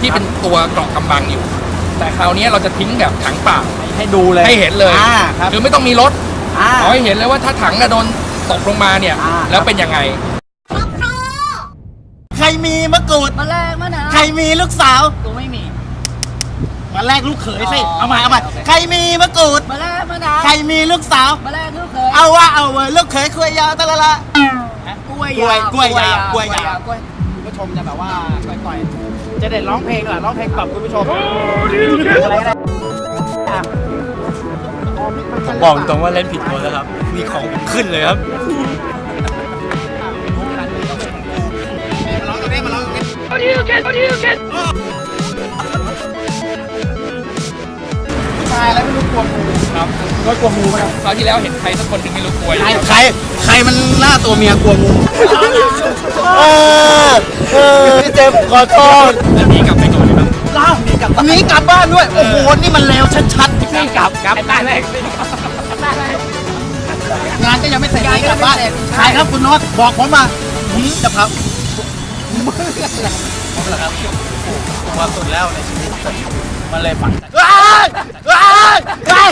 ที่เป็นตัวเกราะกำบังอยู่ แต่คราวนี้เราจะทิ้งแบบถังเปล่าให้ดูเลยให้เห็นเลยอ่าครับคือไม่ต้องมีรถอ่า ขอให้เห็นเลยว่าถ้าถังอะโดนตกลงมาเนี่ย อ่า แล้วเป็นยังไง ใครมีมะกรูด มาแรกมะนาวใครมีลูกสาว กูไม่มี มาแลกลูกเขยสิ อ๋อเอาใหม่เอาใหม่โอเค ใครมีมะกรูด มาแรกมะนาวใครมีลูกสาว มาแรกลูกเคยเอาว่าเอาเว้ยลูกเขยคุยยาวตะละละ กล้วยกล้วยยาวกล้วยยาวกล้วยยาว กล้วยคุณ ผู้ชมจะแบบว่าก่อยๆ จะเด็ดร้องเพลงเหรอร้องเพลงปรับคุณผู้ชมอะไรก็ได้อะบอกตรงว่าเล่นผิดคนแล้วครับ มีของขึ้นเลยครับมาร้องตรงนี้มาร้องตรงนี้ผู้ชายแล้วไม่รู้กลัวงู ครับก็กลัวงูไหมครับคราวที่แล้วเห็นใครสักคนหนึ่งไม่รู้กลัวอยู่ใครใครใครมันหน้าตัวเมียกลัวงูเออเออพี่เจมส์ขอโทษแล้วหนีกลับไปก่อนเลยครับเล่าหนีกลับหนีกลับบ้านด้วย โอ้โห นี่มันเลวชัดๆนี่กลับกลับได้เลยงานก็ยังไม่เสร็จหนีกลับบ้านใครครับคุณโน็อตบอกผมมาหืมจะพับผมเหรอครับความสุดแล้วในชีวิตมั นเลยฝังใจว้ายว้ายว้าย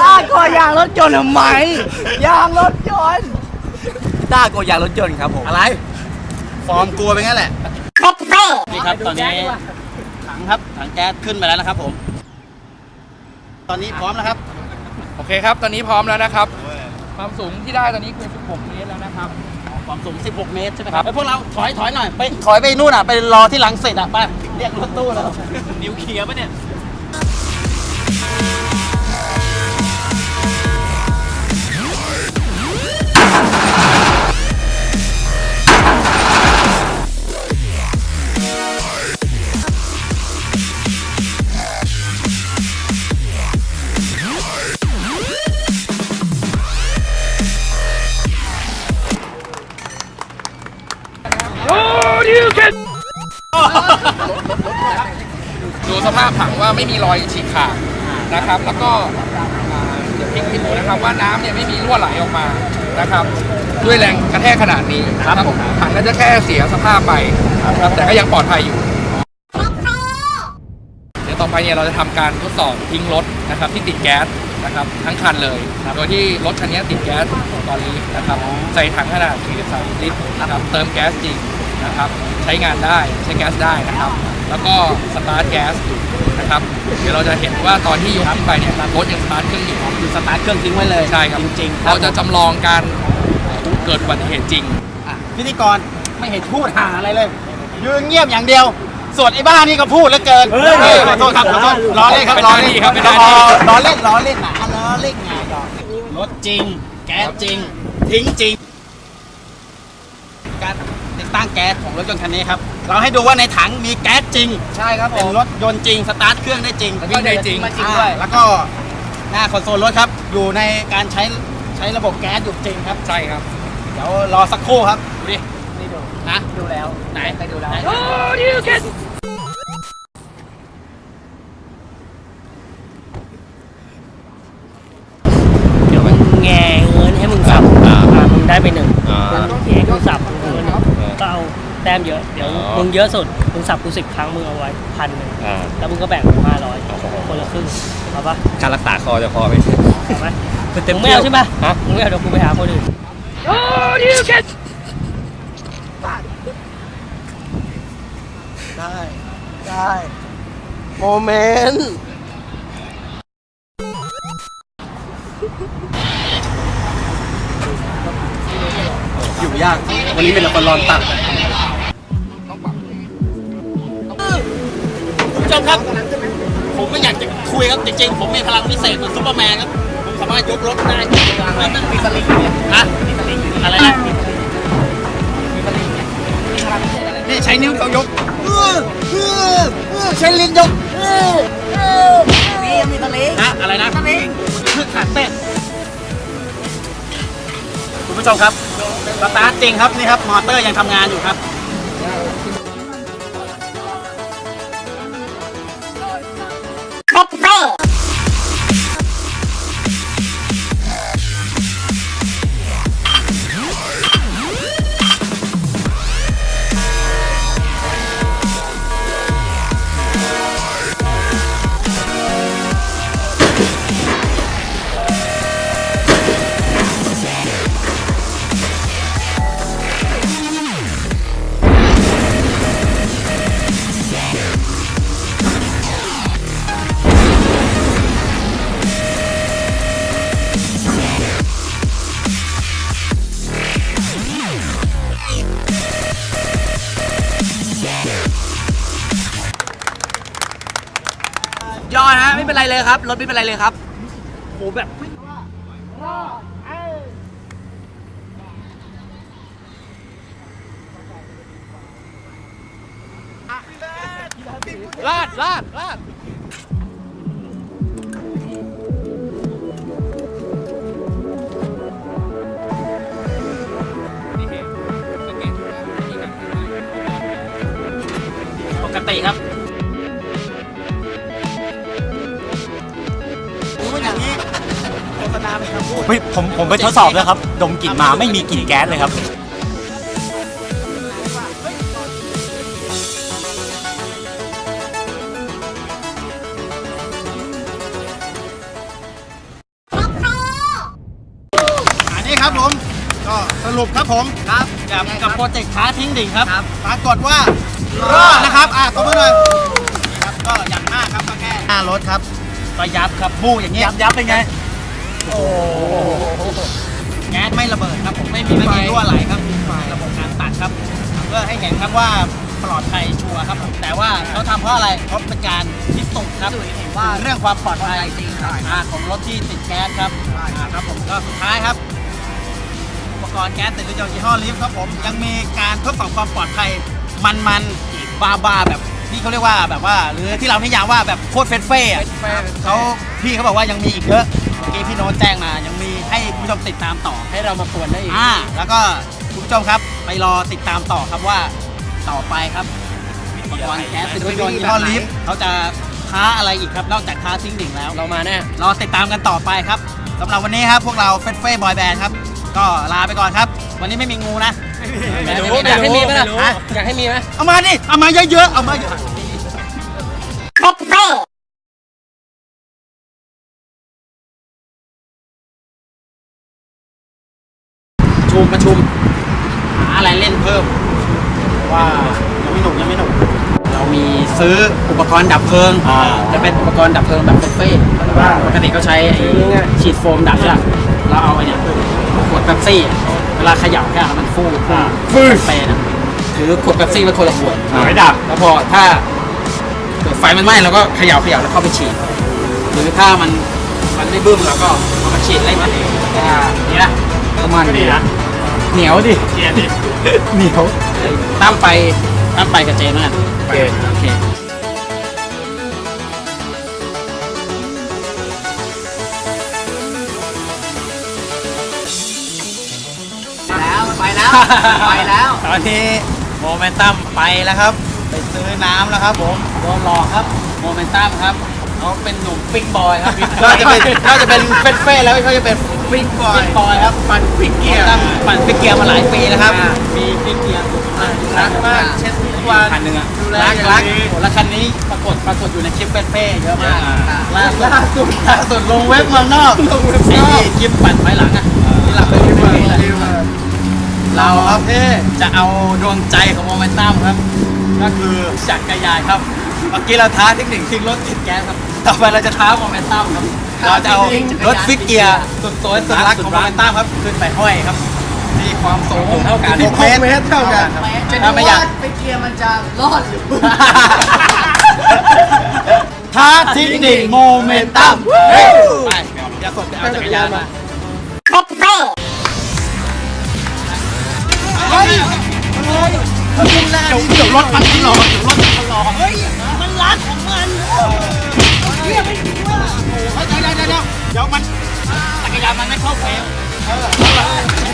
ต้ากลัวยางรถยนต์ทำไมยางรถยนต์ต้าโกยางรถยนต์ครับผมอะไร ฟอร์มกลัวไปงั้นแหละนี่ครับตอนนี้ถังครับถังแก๊สขึ้นมาแล้วนะครับผม ตอนนี้พร้อมแล้วครับ โอเคครับ ตอนนี้พร้อมแล้วนะครับ ความสูงที่ได้ตอนนี้คือ16เมตรแล้วนะครับ ความสูง 16 เมตรใช่ไหมครับไอ้พวกเราถอยถอยหน่อยไปถอยไปนู่นอะไปรอที่หลังเสร็จอะไปเรียกรถตู้แล้วนิวเคลียร์ปะเนี่ย นะครับ ด้วยแรงกระแทกขนาดนี้นะครับถังก็จะแค่เสียสภาพไปนะครับแต่ก็ยังปลอดภัยอยู่เดี๋ยวต่อไปเนี่ยเราจะทำการทดสอบทิ้งรถนะครับ ที่ติดแก๊สนะครับ ทั้งคันเลยโดยที่รถคันนี้ติดแก๊สตอนนี้นะครับ ใส่ถังขนาด43ลิตรนะครับเติมแก๊สจริงนะครับ ใช้งานได้ใช้แก๊สได้นะครับ แล้วก็สตาร์ทแก๊สอยู่นะครับเดี๋ยวเราจะเห็นว่าตอนที่ยกขึ้นไปเนี่ยรถยังสตาร์ทเครื่องอยู่คือสตาร์ทเครื่องทิ้งไว้เลยใช่ครับจริงๆเราจะจำลองการเกิดอุบัติเหตุจริงอะพิธีกรไม่เห็นพูดหาอะไรเลยยืนเงียบอย่างเดียวส่วนไอ้บ้านี่ก็พูดแล้วเกินเฮ้ยเฮ้ยขอโทษครับขอโทษล้อเล่นครับเป็นล้อหน้าเล่ที่นครับเป็นหน้าที่ล้อเล่นล้อเล่นนะล้อเล่นไงดอกรถจริง แก๊สจริง ทิ้งจริงการติดตั้ง แก๊สของรถยนต์คันนี้ครับ เราให้ดูว่าในถังมีแก๊สจริง ใช่ครับผเป็นม รถยนต์จริง สตาร์ทเครื่องได้จริงวิ่งได้จริง มาจริงด้วย อ่าแล้วก็หน้าคอนโซลรถครับ อยู่ในการใช้ใช้ระบบแก๊สอยู่จริงครับ ใช่ครับ เดี๋ยวรอสักครู่ครับ ดูดิ นี่ดูนะ ดูแล้ว ไหน ไปดูแล้วไหน เดี๋ยวมันแงเงินให้มึงสับอ่ามึงได้ไปหนึ่ง อ่า มึงแงกูสับมึงเงินก็เอา แต้มเยอะ เดี๋ยวอ๋อมึงเยอะสุด มึงสับกูสิบครั้งมึงเอาไว้พันหนึ่งอ่าแล้วมึงก็แบ่งกูห้าร้อยคนละครึ่งเอาปะการรักษาคอจะพอไหม เอาไหมเต็มมึงไม่เอาใช่ปะฮะ มึงไม่เอาเดี๋ยวกูไปหาคนอื่น ได้ ได้ โมเมนต์ อยู่ยาก วันนี้เป็นละครร้อนตัด ผู้ชมครับ ผมไม่อยากจะคุยครับจริงๆผมมีพลังพิเศษเหมือนซูเปอร์แมนครับผมสามารถยกรถได้แล้วมันมีสลิงฮะอะไรนะนี่ใช้นิ้วเดียวยกเออเออเออใช้ลิ้นยกเออเออนี่ยังมีทะเลนะอะไรนะคือขาดเต้นคุณผู้ชมครับสตาร์ทจริงครับนี่ครับมอเตอร์ยังทำงานอยู่ครับ ย เป็นไรเลยครับ รถไม่เป็นไรเลยครับโหแบบลาดลาดลาดปกติครับ ไม่ผมผมไปทดสอบแล้วครับ ดมกลิ่นมาไม่มีกลิ่นแก๊สเลยครับอันนี้ครับผม ก็สรุปครับผมครับกับกับโปรเจกต์ท้าทิ้งดิ่งครับครับปรากฏว่ารอดนะครับ อะตบมือหน่อยนี่ครับก็อย่างมากครับก็แค่หน้ารถครับก็ยับครับบู้อย่างเงี้ยยับยับเป็นไง แก๊สไม่ระเบิดครับผมไม่มีไม่มีรั่วไหลครับระบบการตัดครับ เพื่อให้เห็นครับว่าปลอดภัยชัวร์ครับผมแต่ว่าเขาทำเพราะอะไรเพราะเป็นการพิสูจน์ครับพิสูจน์ให้เห็นว่าเรื่องความปลอดภัยจริงครับอ่าของรถที่ติดแก๊สครับอ่าครับผมก็สุดท้ายครับอุปกรณ์แก๊สติดรถยนต์ยี่ห้อลิฟต์ครับผมยังมีการทดสอบความปลอดภัยมันๆบาบาๆแบบที่เขาเรียกว่าแบบว่า หรือที่เรานิยามว่าแบบโคตรเฟสเฟ่อะเขาพี่เขาบอกว่ายังมีอีกเยอะ เมื่อกี้พี่โน้ตแจ้งมายังมีให้คุณผู้ชมติดตามต่อ ให้เรามาปวนได้อีก อ่า แล้วก็คุณผู้ชมครับไปรอติดตามต่อครับว่าต่อไปครับอุปกรณ์แก๊สติดรถยนต์ยี่ห้อลิฟต์เขาจะท้าอะไรอีกครับ นอกจากท้าทิ้งดิ่งแล้ว เรามาแน่ รอติดตามกันต่อไปครับสำหรับวันนี้ครับ พวกเราเฟสเฟ่บอยแบนด์ครับ ก็ลาไปก่อนครับ วันนี้ไม่มีงูนะอยากให้มีไหมล่ะฮะอยากให้มีไหมเอามาดิเอามาเยอะๆเอามาเยอะ ประชุม หาอะไรเล่นเพิ่ม ว่ายังไม่หนุกยังไม่หนุก เรามีซื้ออุปกรณ์ดับเพลิงจะเป็นอุปกรณ์ดับเพลิงแบบเฟสเฟ่ปกติเขาใช้ไอ้ฉีดโฟมดับใช่ไหมเราเอาไอ้เนี่ยขวดเป๊ปซี่อะเวลาเขย่าแค่มันฟูฟูฟูสเปรย์นะถือขวดเป๊ปซี่ไว้คนละขวดไม่ดับแล้วพอถ้าเกิดไฟมันไหม้เราก็เขย่าเขย่าแล้วเข้าไปฉีด หรือถ้ามันมันไม่บึ้มเราก็เอามาฉีดไล่มันเองนี่นะประมาณนี้นะ เหนียวดิเหนียวดิเหนียวตั้มไปตั้มไปกับเจนมั้ยไปโอเคแล้วไปแล้วไปแล้ว ตอนนี้โมเมนตัมไปแล้วครับ ไปซื้อน้ำแล้วครับผมโดนหลอกครับโมเมนตัมครับเขาเป็นหนุ่มปิ๊กบอยครับ ก็จะเป็นก็จะเป็นเฟสเฟ่แล้วเขาจะเป็น ปิ๊กบอยปิ๊กบอยครับปั่นปิ๊กเกียร์ปั่นปิ๊กเกียร์มาหลายปีแล้วครับ มีปิ๊กเกียร์รักมากเช็ดทุกวันคันหนึ่งอะรักรักโอ้แล้วคันนี้ปรากฏปรากฏอยู่ในคลิปเฟสเฟ่เยอะมากล่าสุดล่าสุดล่าสุดลงเว็บเมืองนอกลงเว็บนอกคลิปปั่นไว้หลังอะที่หลังไปรีวิวนี่แหละเราครับจะเอาดวงใจของโมเมนตัมครับ ก็คือจักรยานครับเมื่อกี้เราท้าเทคนิคทิ้งรถติดแก๊สครับต่อไปเราจะท้าโมเมนตัมครับ เราจะเอารถฟิกเกียร์สุดสวยสุดรักของโมเมนตัมครับขึ้นไปห้อยครับที่ความสูงเท่ากัน6เมตรเท่ากันครับจะดูถ้าไม่อยากว่าไปเกียร์มันจะรอดหรือไม่ท้าทิ้งดิ่งโมเมนตัมไปอย่าสดไปเอาจักรยานมาเฮ้ยเดี๋ยวเดี๋ยวรถมันหลอกเดี๋ยวรถมันหลอกเฮ้ยมันรักของมันเฮียไม่ ถึงว่าโอ้โหเดี๋ยวเดี๋ยวเดี๋ยวเดี๋ยวมันจักรยานมันไม่เข้าเฟรมเออ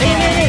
นี่นี่นี่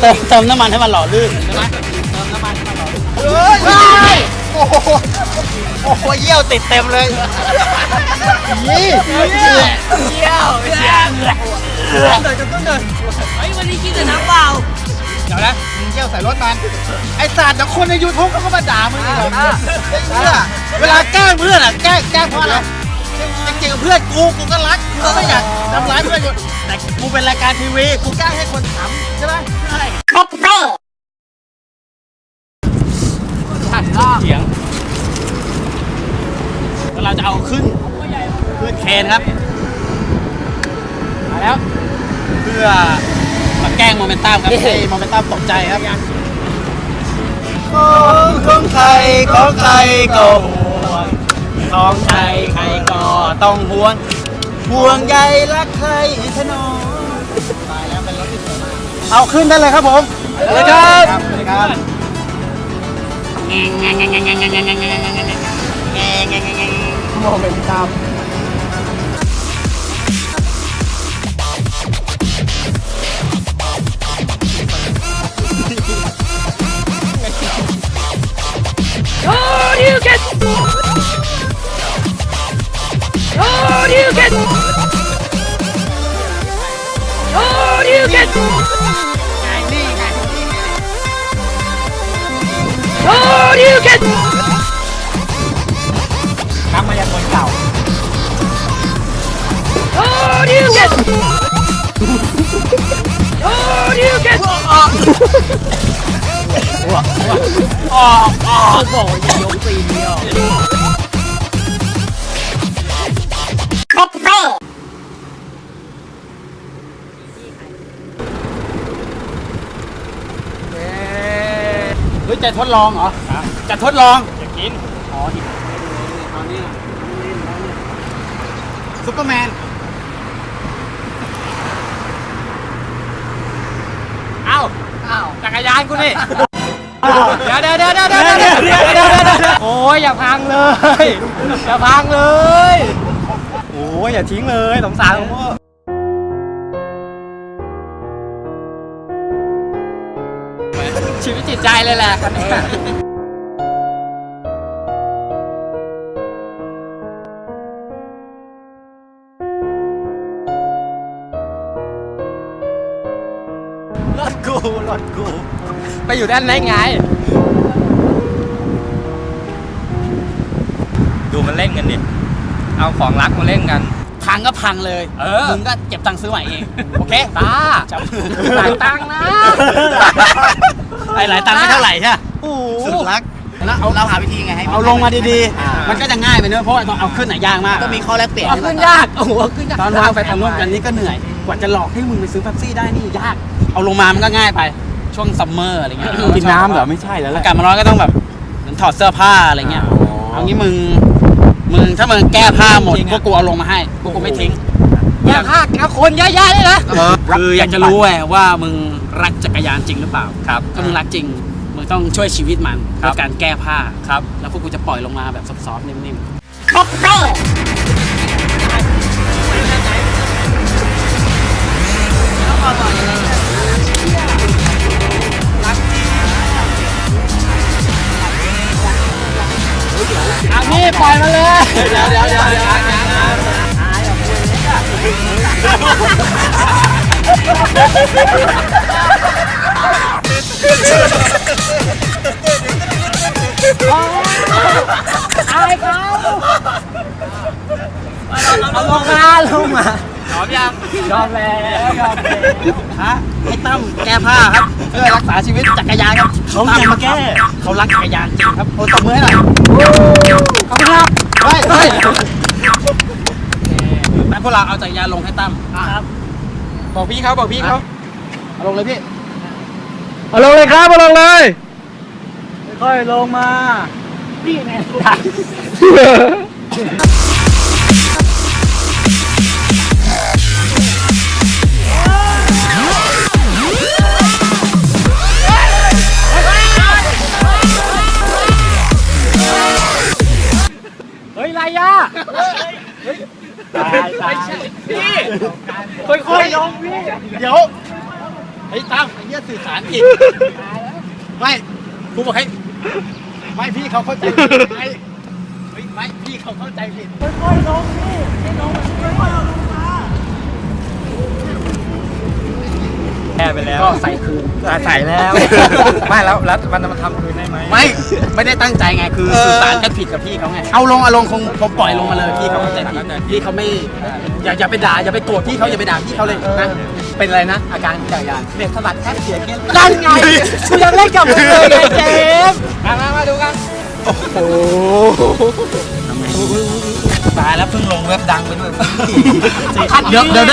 เติมเติมน้ำมันให้มันหล่อลื่นใช่ไหมเติมน้ำมันให้มันหล่อลื่นเฮ้ยโอ้โหโอ้โหเยี่ยวติดเต็มเลยยี่เยี่ยวเยี่ยวเยี่ยวเดินจะต้องเดินเฮ้วันนี้กินแต่น้ำเปล่า เดี๋ยวนะมึงเยี่ยวใส่รถมันไอ้สัตว์เดี๋ยวคนในยูทูบเขาก็มาด่ามึงอีกหรอกไอ้เหี้ยเวลาแกล้งเพื่อนอะแกล้งแกล้งเพราะอะไรจริงๆเพื่อนกูกูก็รักกูก็ไม่อยากทำร้ายเพื่อนอยู่แต่กูเป็นรายการทีวีกูแกล้งให้คนขำใช่ไหมใช่เสียงแล้วเราจะเอาขึ้นขึ้นเคนครับมาแล้วเพื่อ มาแกล้งโมเมนตัมครับให้โมเมนตัมตกใจครับคของของใครของใครก็ห่วงของใครใครก็ต้องห่วงห่วงใยรักใครถนอมตายแล้วเป็นรถที่สวยมากเอาขึ้นได้เลยครับผมเลยครับเลยครับโมเมนตัม 龍拳昇龍拳昇龍拳昇龍拳นักมายากลเก่า昇龍拳昇龍拳 เฮ้ยจะทดลองเหรอ จะทดลอง อยากกิน อ๋อนี่ตอนนี้ซุปเปอร์แมน เอ้า เอ้า จักรยานกูนี่ เดี๋ยวเดี๋ยวเดี๋ยวเดี๋ยวเดี๋ยวเดี๋ยวเดี๋ยวเดี๋ยวเดี๋ยวโอ้ยอย่าพังเลย อย่าพังเลย โอ้ยอย่าทิ้งเลยสงสารผมพ่อชีวิตจิตใจเลยแหละคันนี้รถกูรถกู ไปอยู่ด้านไหนไง ดูมันเล่นกันดิ เอาของรักมาเล่นกัน พังก็พังเลย เออ มึงก็เก็บตังค์ซื้อใหม่เอง โอเค ตาจับหลายตังค์นะไอ้หลายตังค์ไม่เท่าไหร่ใช่ไหมโอ้โหสุดรักแล้วเอาเราหาวิธีไงให้เอาลงมาดีอ่าๆมันก็จะง่ายไปเนอะเพราะว่าต้องเอาขึ้นไหนยากมาก ก็มีข้อแลกเปลี่ยนเอาขึ้นยาก โอ้โหเอาขึ้นยาก ตอนวางไปทางโน้นกันนี้ก็เหนื่อย กว่าจะหลอกให้มึงไปซื้อเป๊ปซี่ได้นี่ยาก เอาลงมามันก็ง่ายไป ช่วงซัมเมอร์อะไรเงี้ยกินน้ำเหรอไม่ใช่แล้วแหอาละกาศมันร้อนก็ต้องแบบเหมือนถอดเสื้อผ้าอะไรเงี้ยเอางี้มึงมึงถ้ามึงแก้ผ้าหมดจริงอะพวกกูเอาลงมาให้พวกกูไม่ทิ้งอย่าพากเอาคนเยอะๆเลยนะคืออยากจะรู้ไงว่ามึงรักจักรยานจริงหรือเปล่าครับถ้ามึงรักจริงมึงต้องช่วยชีวิตมันครัด้บวยการแก้ผ้าครับ แล้วพวกกูจะปล่อยลงมาแบบซอฟๆนิ่มๆ เอาลงมาลงมาพร้อมยังยอมแล้วยอมแล้วฮะให้ตั้มแก้ผ้าครับ เพื่อรักษาชีวิตจักรยานครับเขาจะมาแก้เขารักจักรยานจริงครับโอ้ตบมือให้หน่อยขอบคุณครับเฮ้ยเฮ้ยแต่ พวกเราเอาจักรยานลงให้ตั้มครับบอกพี่เขาบอกพี่เขาเอาลงเลยพี่เอาลงเลยครับเอาลงเลยค่อยลงมาเสื่อสารผิดไม่กูบอกให้ไม่พี่เขาเข้าใจผิดไม่เฮ้ยไม่พี่เขาเข้าใจผิดแก้ไปแล้วก็ใส่คืนใส่แล้วไม่แล้วแล้วมันมันทำคืนได้ไหมไม่ ไม่ได้ตั้งใจไงคือสื่อสารกันผิดกับพี่เขาไงเอาลงเอาลงคงคงปล่อยลงมาเลยพี่เขาเข้าใจผิดพี่เขาไม่อย่าอย่าไปด่าอย่าไปโกรธพี่เขาอย่าไปด่าพี่เขาเลยนะ เป็นอะไรนะ อาการจักรยานเบรกสะบัดแค่เสียเงี้ยนั่นไงกูยังเล่นกับมึงเลยไงเจมส์มามามาดูกันตายแล้วเพิ่งลงเว็บดังไปด้วยเดี๋ยวเดี๋ยวได้